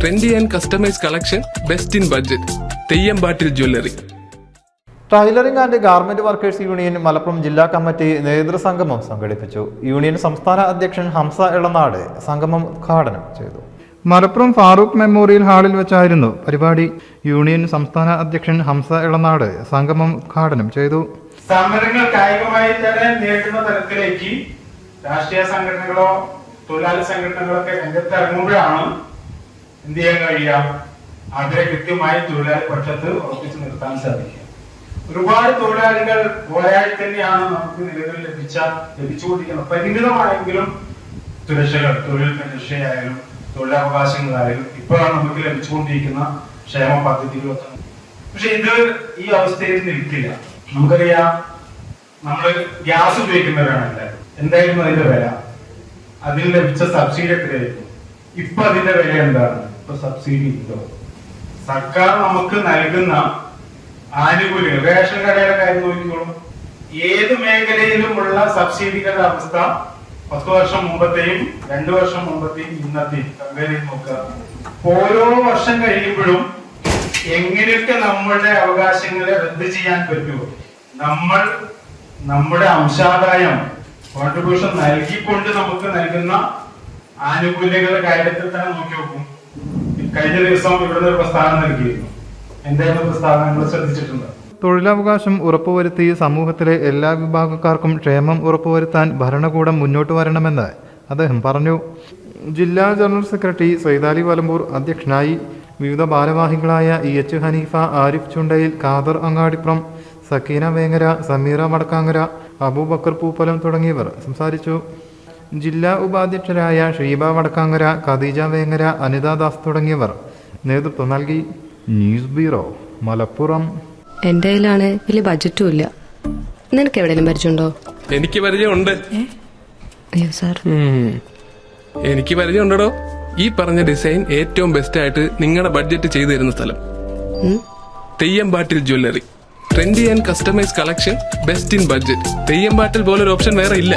Trendy and customise collection best in budget തെയ്യമ്പാട്ടിൽ jewellery tailoring and garment workers union Malappuram ജില്ലാ committee നേതൃസംഗമം സംഘടിപ്പിച്ചു union സംസ്ഥാന അധ്യക്ഷൻ ഹംസ ഇളനാട് സംഗമം ഉദ്ഘാടനം ചെയ്തു മലപ്പുറം ഫാറൂഖ് മെമ്മോറിയൽ ഹാളിൽ വെച്ചായിരുന്നു പരിപാടി. യൂണിയൻ സംസ്ഥാന അധ്യക്ഷൻ ഹംസ ഇളനാട് സംഗമം ഉദ്ഘാടനം ചെയ്തു സമരങ്ങൾ കായികമായി തന്നെ നേരിടുന്ന തരത്തിലേക്ക് രാഷ്ട്രീയ സംഘടനകളോ തൊഴിലാളി സംഘടനകളൊക്കെ രംഗത്തിറങ്ങുമ്പോഴാണ് എന്ത് ചെയ്യാൻ കഴിയുക അവരെ കൃത്യമായി തൊഴിലാളി പക്ഷത്ത് ഉറപ്പിച്ചു നിർത്താൻ സാധിക്കും. ഒരുപാട് തൊഴിലാളികൾ പോയാൽ തന്നെയാണ് നമുക്ക് നിലവിൽ ലഭിച്ച ലഭിച്ചുകൊണ്ടിരിക്കുന്നത്. പരിമിതമായെങ്കിലും സുരക്ഷകൾ തൊഴിൽ സുരക്ഷയായാലും തൊഴിലവകാശങ്ങളായാലും ഇപ്പോഴാണ് നമുക്ക് ലഭിച്ചുകൊണ്ടിരിക്കുന്ന ക്ഷേമ പദ്ധതികളൊക്കെ. പക്ഷെ ഇത് ഈ അവസ്ഥയിൽ നിൽക്കില്ല. നമുക്കറിയാം നമ്മൾ ഗ്യാസ് ഉപയോഗിക്കുന്നവരാണ് എല്ലാവരും. എന്തായിരുന്നു അതിന്റെ വില. അതിൽ ലഭിച്ച സബ്സിഡി എത്രയായിരുന്നു ഇപ്പൊ അതിന്റെ വില എന്താണ്? ഇപ്പൊ സബ്സിഡി ഉണ്ടോ? സർക്കാർ നമുക്ക് നൽകുന്ന ആനുകൂല്യം റേഷൻ കടയുടെ കാര്യം നോക്കിക്കോളൂ. ഏത് മേഖലയിലുമുള്ള സബ്സിഡികളുടെ അവസ്ഥ പത്ത് വർഷം മുമ്പത്തെയും രണ്ടു വർഷം മുമ്പത്തെയും ഇന്നത്തെയും കമ്പയർ ചെയ്ത് നോക്കുക ഓരോ വർഷം കഴിയുമ്പോഴും എങ്ങനെയൊക്കെ നമ്മളുടെ അവകാശങ്ങളെ റദ്ദ് ചെയ്യാൻ പറ്റുമോ? നമ്മൾ നമ്മുടെ അംശാദായം കോൺട്രിബ്യൂഷൻ നൽകിക്കൊണ്ട് നമുക്ക് നൽകുന്ന ആനുകൂല്യങ്ങളുടെ കാര്യത്തിൽ തന്നെ നോക്കി നോക്കും. കഴിഞ്ഞ ദിവസം ഇവിടുന്ന് ഒരു പ്രസ്താവന നൽകിയിരുന്നു. എന്തായിരുന്നു പ്രസ്താവന? നിങ്ങൾ ശ്രദ്ധിച്ചിട്ടുണ്ട്? തൊഴിലവകാശം ഉറപ്പുവരുത്തി സമൂഹത്തിലെ എല്ലാ വിഭാഗക്കാർക്കും ക്ഷേമം ഉറപ്പുവരുത്താൻ ഭരണകൂടം മുന്നോട്ട് വരണമെന്ന് അദ്ദേഹം പറഞ്ഞു. ജില്ലാ ജനറൽ സെക്രട്ടറി സൈതാലി വലമ്പൂർ അധ്യക്ഷനായി വിവിധ ഭാരവാഹികളായ ഇ എച്ച് ഹനീഫ ആരിഫ് ചുണ്ടയിൽ ഖാദർ അങ്ങാടിപ്പുറം സക്കീന വേങ്ങര സമീറ മടക്കാങ്ങര അബൂബക്കർ പൂപ്പലം തുടങ്ങിയവർ സംസാരിച്ചു. ജില്ലാ ഉപാധ്യക്ഷരായ ഷീബ വടക്കാങ്കര ഖദീജ വേങ്ങര അനിതാ ദാസ് തുടങ്ങിയവർ നേതൃത്വം നൽകി. News bureau Malappuram. എന്റെ കയ്യിലാണ് വലിയ ബജറ്റും ഇല്ല. നിനക്ക് എവിടെയും പരിചയമുണ്ടോ? എനിക്ക് പരിചയമുണ്ട്. അയ്യോ സാർ. എനിക്ക് പരിചയമുണ്ടോ ഈ പറഞ്ഞ ഡിസൈൻ ഏറ്റവും ബെസ്റ്റ് ആയിട്ട് നിങ്ങളുടെ ബഡ്ജറ്റ് ചെയ്തു തരുന്ന സ്ഥലം. Theyyampattil jewellery trendy and customise collection best in budget Theyyampattil പോലെ ഒരു ഓപ്ഷൻ വേറെ ഇല്ല.